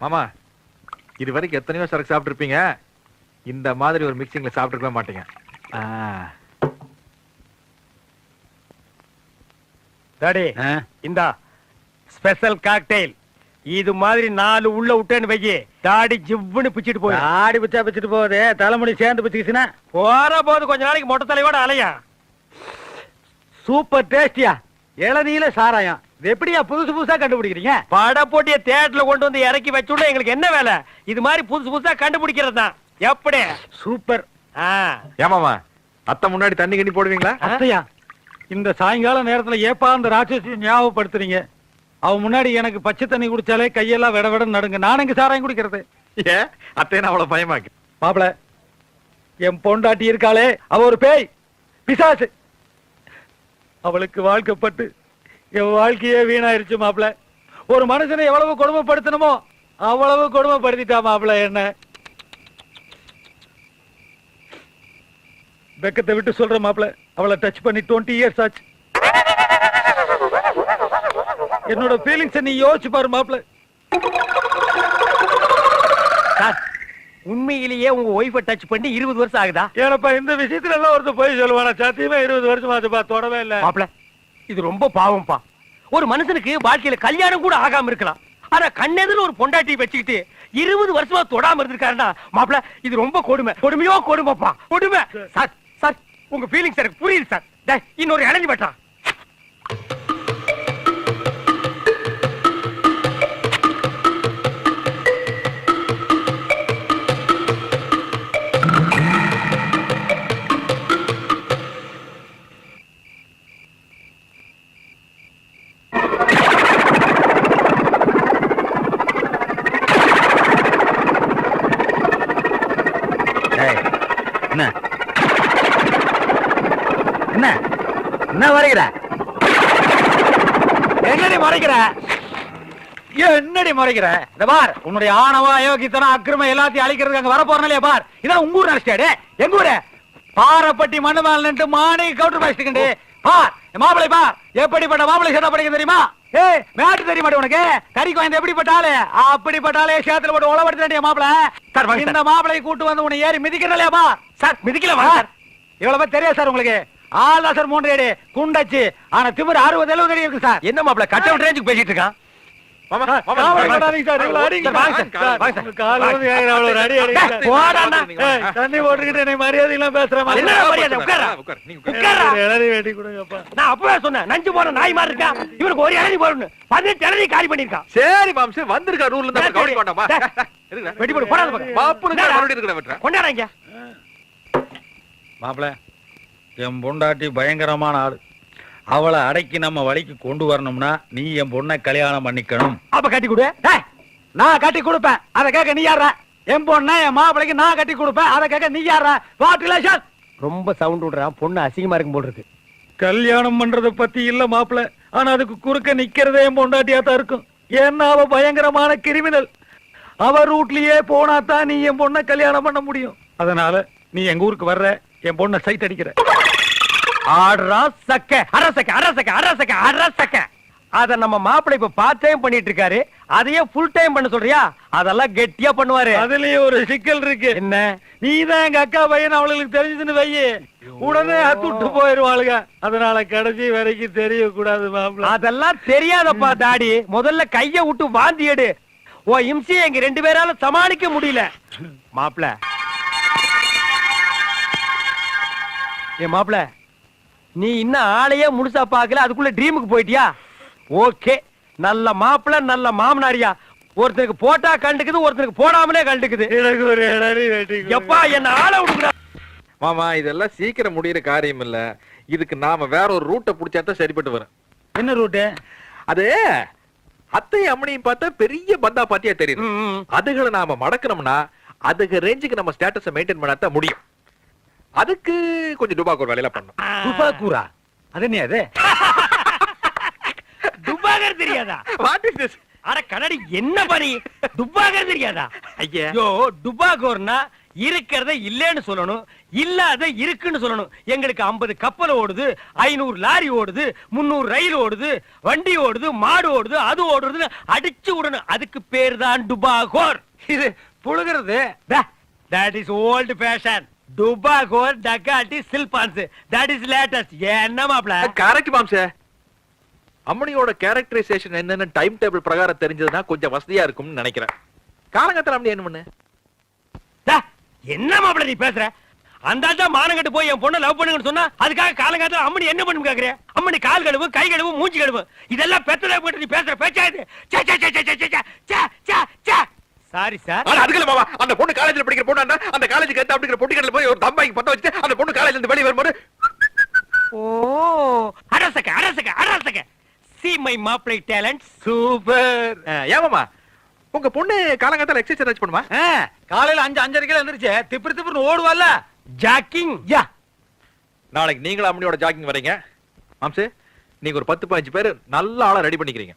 மாமா இது வரைக்கும் எத்தனையோ சரக்கு சாப்பிட்டுருப்பீங்க. இந்த மாதிரி ஒரு மிக்சிங்ல சாப்பிட்டுருக்கவே மாட்டீங்க. டாடி இந்தா ஸ்பெஷல் காக்டெயில் இது மாதிரி நாலு உள்ள விட்டேன்னு வைக்கி தாடி ஜிவ்வுன்னு பிச்சிட்டு போய் ஆடி பிச்சா பிச்சுட்டு போகுது தலைமுடி சேர்ந்து பிச்சுக்கிச்சுன்னா? போற போது கொஞ்ச நாளைக்கு மொட்டை தலையோட அலையா? சூப்பர் டேஸ்டியா. இளநீல சாராயம். எப்படியா புதுசு புதுசா கண்டுபிடிக்கிறீங்க? பட போட்டிய தேட்டர்ல கொண்டு வந்து இறக்கி வச்சுள்ள எங்களுக்கு என்ன வேலை? இது மாதிரி புதுசு புதுசா கண்டுபிடிக்கிறது தான். எப்படி சூப்பர். ஆ. ஏமாமா அத்தை முன்னாடி தண்ணி கண்ணி போடுவீங்களா? அத்தையா இந்த சாயங்கால நேரத்துல ஏப்பா அந்த ராட்சசி ஞாபகப்படுத்துறீங்க? அவ முன்னாடி எனக்கு பச்சை தண்ணி குடிச்சாலே கையெல்லாம் விட விட நடுங்க. நான் எங்க சாராயம் குடிக்கிறது? ஏ அத்தையை அவ்வளவு பயமாக்கு. மாப்பிள என் பொண்டாட்டி இருக்காளே அவ ஒரு பேய் பிசாசு. அவளுக்கு வாழ்க்கப்பட்டு என் வாழ்க்கையே வீணாயிருச்சு மாப்பிள. ஒரு மனுஷனை எவ்வளவு கொடுமைப்படுத்தணுமோ அவ்வளவு கொடுமைப்படுத்திட்டா மாப்பிள என்ன? வெக்கத்தை விட்டு சொல்ற மாப்பிள. அவளை டச் பண்ணி டுவெண்ட்டி இயர்ஸ் ஆச்சு. என்னோட ஃபீலிங்ஸ் நீ யோசிச்சு பாரு மாப்பிள. சார் உண்மையிலேயே உங்க ஒய்ஃபை டச் பண்ணி இருபது வருஷம் ஆகுதா? ஏனப்பா இந்த விஷயத்துல எல்லாம் ஒருத்தர் போய் சொல்லுவானா? சத்தியமா இருபது வருஷம் ஆச்சுப்பா தொடவே இல்ல. மாப்பிள இது ரொம்ப பாவம்ப்பா. ஒரு மனுஷனுக்கு வாழ்க்கையில கல்யாணம் கூட ஆகாம இருக்கலாம். ஆனா கண்ணெதிர ஒரு பொண்டாட்டி வச்சுக்கிட்டு இருபது வருஷமா தொடாம இருந்திருக்காருன்னா மாப்பிள இது ரொம்ப கொடுமை. கொடுமையோ கொடுமைப்பா. கொடுமை. சார். சார் உங்க ஃபீலிங்ஸ் எனக்கு புரியுது சார். இன்னொரு இளஞ்சி பட்டா என்ன? என்ன? என்ன வரைகிற என்னடி மறைக்கிற? என்னடி மறைக்கிற? இந்த பார் உன்னுடைய ஆணவ அயோக்கித்தனம் அக்கிரம எல்லாத்தையும் அழிக்கிறதுக்கு அங்க வர பார். இதான் உங்க ஊர் நினைச்சிட்டாடு எங்க ஊரு? பாரப்பட்டி மண்ணு மேல நின்று மானை கவுண்டர் பேசிட்டு பார் என் மாப்பிளை பார் எப்படிப்பட்ட மாப்பிளை சேட்டா படிக்க தெரியுமா? ஏய் மேட்டு தெரிய மாட்டே உனக்கு? கறி கோயந்த எப்படிப்பட்ட ஆளு அப்படிப்பட்ட ஆளே சேத்துல போட்டு உழவடுத்த மாப்பிளை? சார். இந்த கூட்டு வந்து உன்னை ஏறி மிதிக்கிறலையா பார் சார் மிதிக்கல வா சார்? இவ்வளவு தெரியாது சார் உங்களுக்கு. ஆள் சார் மூன்று அடி. குண்டச்சு. ஆனா திமிர் அறுபது எழுபது இருக்கு சார். என்ன மாப்பிள கட் அவுட் ரேஞ்சுக்கு பேசிட்டு இருக்கான்? தண்ணி போட்டுக்கிட்டு மரியாதை? வெட்டி கொடுங்கப்பா. நான் அப்பவே சொன்னேன் நஞ்சு போன நாய் மாதிரி இருக்கான் இவனுக்கு ஒரு இளநீ போடணும் பதினெட்டு இளநீ காலி பண்ணிருக்கான் சரி மாம்சு வந்திருக்கா ரூல்ல இருந்து கவனிக்க. இருக்குடா. வெட்டி போடு, போடாத பக்கம். மாப்புனுக்கு என்னடா? மறுபடியும் இருக்கிற வெட்டுறேன் கொண்டாடாங்க மாப்பிள என் பொண்டாட்டி பயங்கரமான ஆளு. அவளை அடக்கி நம்ம வழிக்கு கொண்டு வரணும்னா நீ என் பொண்ணை கல்யாணம் பண்ணிக்கணும். அப்ப கட்டி கொடு. நான் கட்டி கொடுப்பேன். அதை கேட்க நீ யாரா என் பொண்ணை என் மாப்பிளைக்கு நான் கட்டி கொடுப்பேன். அதை கேட்க நீ யாரா வாட் ரிலேஷன் ரொம்ப சவுண்ட் விடுறான் பொண்ணு அசிங்கமா இருக்கும் போல் இருக்கு. கல்யாணம் பண்றத பத்தி இல்ல மாப்பிள. ஆனா அதுக்கு குறுக்க நிக்கிறதே என் பொண்டாட்டியா தான் இருக்கும். ஏன்னா அவ பயங்கரமான கிரிமினல் அவ ரூட்லயே போனா தான் நீ என் பொண்ணை கல்யாணம் பண்ண முடியும். அதனால நீ எங்க ஊருக்கு வர்ற? என் பொண்ணை சைட் அடிக்கிற. ஆடுறா சக்க. அரசக்க அரசக்க அரசக்க அரசக்க அத நம்ம மாப்பிள்ளை இப்ப பார்ட் டைம் பண்ணிட்டு இருக்காரு. அதையே ஃபுல் டைம் பண்ண சொல்றியா? அதெல்லாம் கெட்டியா பண்ணுவாரு. அதுலயே ஒரு சிக்கல் இருக்கு. என்ன? நீ தான் எங்க அக்கா பையன் அவளுக்கு தெரிஞ்சதுன்னு வையே. உடனே அத்துட்டு போயிருவாளுங்க. அதனால கடைசி வரைக்கும் மாப்பிள அதெல்லாம் தெரியாதப்பா டாடி முதல்ல கைய விட்டு வாந்தி எடு. ஓ இம்சி எங்க ரெண்டு பேரால சமாளிக்க முடியல. மாப்பிள ஏ மாப்பிள நீ இன்னும் ஆளையே முழுசா பார்க்கல அதுக்குள்ள ட்ரீமுக்கு போயிட்டியா? ஓகே நல்ல மாப்பிள நல்ல மாமனாரியா. ஒருத்தருக்கு போட்டா கண்டுக்குது ஒருத்தருக்கு போடாமலே கண்டுக்குது. எனக்கு ஒரு இளநீ வெட்டி கொடு. எப்பா என்ன ஆளை விடுக்குறா? மாமா இதெல்லாம் சீக்கிரம் முடியிற காரியம் இல்ல. இதுக்கு நாம வேற ஒரு ரூட்டை புடிச்சா தான் சரிப்பட்டு வரும். என்ன ரூட்டு அது அத்தையும் அம்மனையும் பார்த்தா பெரிய பந்தா பாத்தியா தெரியுது. ம், ம். அதுகளை நாம மடக்கணும்னா அதுக்கு ரேஞ்சுக்கு நம்ம ஸ்டேட்டஸை மெயின்டைன் பண்ணாதான் முடியும். அதுக்கு கொஞ்சம் டுபாக்கு ஒரு வேலையில பண்ணணும் துப்பாக்கூரா அது என்ன அது துப்பாகர் தெரியாதா? வாட் இஸ் திஸ் அட கண்ணாடி என்ன பணி துப்பாகர் தெரியாதா? ஐயா. டுபாகோர்னா இருக்கிறத இல்லைன்னு சொல்லணும் இல்லாத இருக்குன்னு சொல்லணும். எங்களுக்கு 50 கப்பல் ஓடுது ஐநூறு லாரி ஓடுது முந்நூறு ரயில் ஓடுது வண்டி ஓடுது மாடு ஓடுது அது ஓடுறதுன்னு அடிச்சு விடணும். அதுக்கு பேர் தான் டுபாகோர் இது புழுகிறது? தட் இஸ் ஓல்டு ஃபேஷன் டுபாகோர் டக்காட்டி சில்பான்ஸ். தட் இஸ் லேட்டஸ்ட் என்ன மாப்ள கரெக்ட் மாம்சே அம்மனியோட கேரக்டரைசேஷன் என்னன்னு டைம் டேபிள் பிரகாரம் தெரிஞ்சதுன்னா கொஞ்சம் வசதியா இருக்கும்னு நினைக்கிறேன். காலங்கத்தில் அம்மனி என்ன பண்ணு? என்ன மாப்பிள நீ பேசுற? அந்த ஆள் தான் மானங்கட்டு போய் என் பொண்ணை லவ் பண்ணுங்கன்னு சொன்னா அதுக்காக காலங்காலத்துல அம்மனி என்ன பண்ணும் கேக்குற? அம்மனி கால் கழுவு கை கழுவு மூஞ்சி கழுவு. இதெல்லாம் பெத்தல போட்டு நீ பேசுற பேச்சா சாரி சார் அதுக்குள்ள மாமா. அந்த பொண்ணு காலேஜ்ல படிக்கிற பொண்ணு அந்த காலேஜ் காலேஜுக்கு ஏத்த அப்படிங்கிற பொட்டிக்கடல போய் ஒரு தம்பாய்க்கு பத்த வச்சுட்டு அந்த பொண்ணு காலேஜ்ல இருந்து வெளியே வரும்போது ஓ அரசக அரசக அரசக சி மை மாப்ளை டேலண்ட் சூப்பர் ஏமாமா உங்க பொண்ணு காலங்காத்தால எக்ஸசைஸ் பண்ணுமா? காலையில அஞ்சு அஞ்சரைக்கு எந்திரிச்சு திப்பு திப்புன்னு ஓடுவாள்ல. ஜாக்கிங் யா. நாளைக்கு நீங்களும் அம்மனியோட ஜாக்கிங் வரீங்க. மாம்சு நீங்க ஒரு பத்து பதினஞ்சு பேர் நல்ல ஆளா ரெடி பண்ணிக்கிறீங்க.